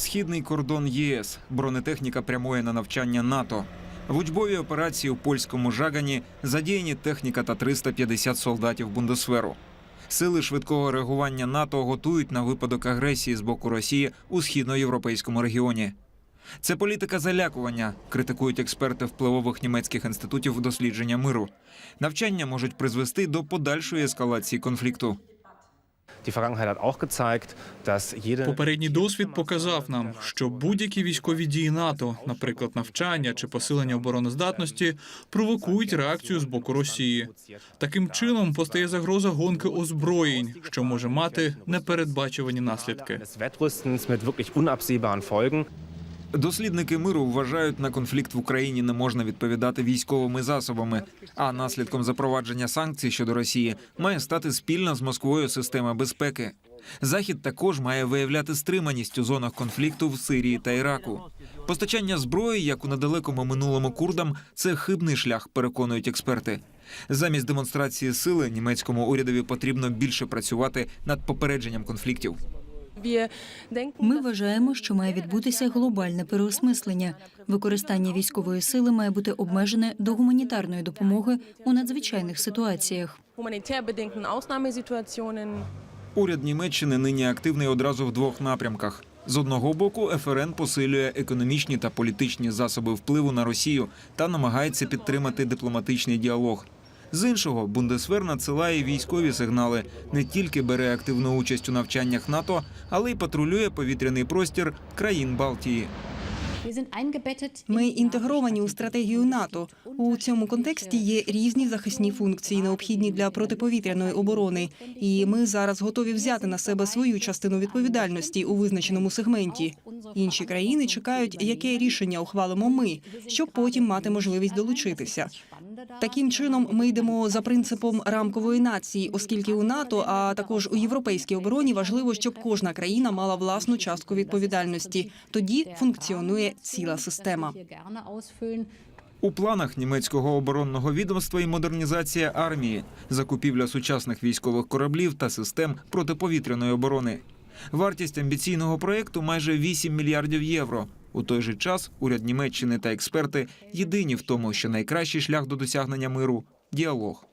Східний кордон ЄС. Бронетехніка прямує на навчання НАТО. В учбовій операції у польському Жагані задіяні техніка та 350 солдатів Бундесверу. Сили швидкого реагування НАТО готують на випадок агресії з боку Росії у східноєвропейському регіоні. Це політика залякування, критикують експерти впливових німецьких інститутів дослідження миру. Навчання можуть призвести до подальшої ескалації конфлікту. Попередній досвід показав нам, що будь-які військові дії НАТО, наприклад, навчання чи посилення обороноздатності, провокують реакцію з боку Росії. Таким чином постає загроза гонки озброєнь, що може мати непередбачувані наслідки. Дослідники миру вважають, на конфлікт в Україні не можна відповідати військовими засобами. А наслідком запровадження санкцій щодо Росії має стати спільна з Москвою система безпеки. Захід також має виявляти стриманість у зонах конфлікту в Сирії та Іраку. Постачання зброї, як у недалекому минулому курдам, це хибний шлях, переконують експерти. Замість демонстрації сили німецькому урядові потрібно більше працювати над попередженням конфліктів. Ми вважаємо, що має відбутися глобальне переосмислення. Використання військової сили має бути обмежене до гуманітарної допомоги у надзвичайних ситуаціях. Уряд Німеччини нині активний одразу в двох напрямках. З одного боку, ФРН посилює економічні та політичні засоби впливу на Росію та намагається підтримати дипломатичний діалог. З іншого, Бундесвер надсилає військові сигнали, не тільки бере активну участь у навчаннях НАТО, але й патрулює повітряний простір країн Балтії. Ми інтегровані у стратегію НАТО. У цьому контексті є різні захисні функції, необхідні для протиповітряної оборони. І ми зараз готові взяти на себе свою частину відповідальності у визначеному сегменті. Інші країни чекають, яке рішення ухвалимо ми, щоб потім мати можливість долучитися. Таким чином, ми йдемо за принципом рамкової нації, оскільки у НАТО, а також у європейській обороні важливо, щоб кожна країна мала власну частку відповідальності. Тоді функціонує ціла система. У планах німецького оборонного відомства і модернізація армії, закупівля сучасних військових кораблів та систем протиповітряної оборони. Вартість амбіційного проєкту майже 8 мільярдів євро. У той же час уряд Німеччини та експерти єдині в тому, що найкращий шлях до досягнення миру діалог.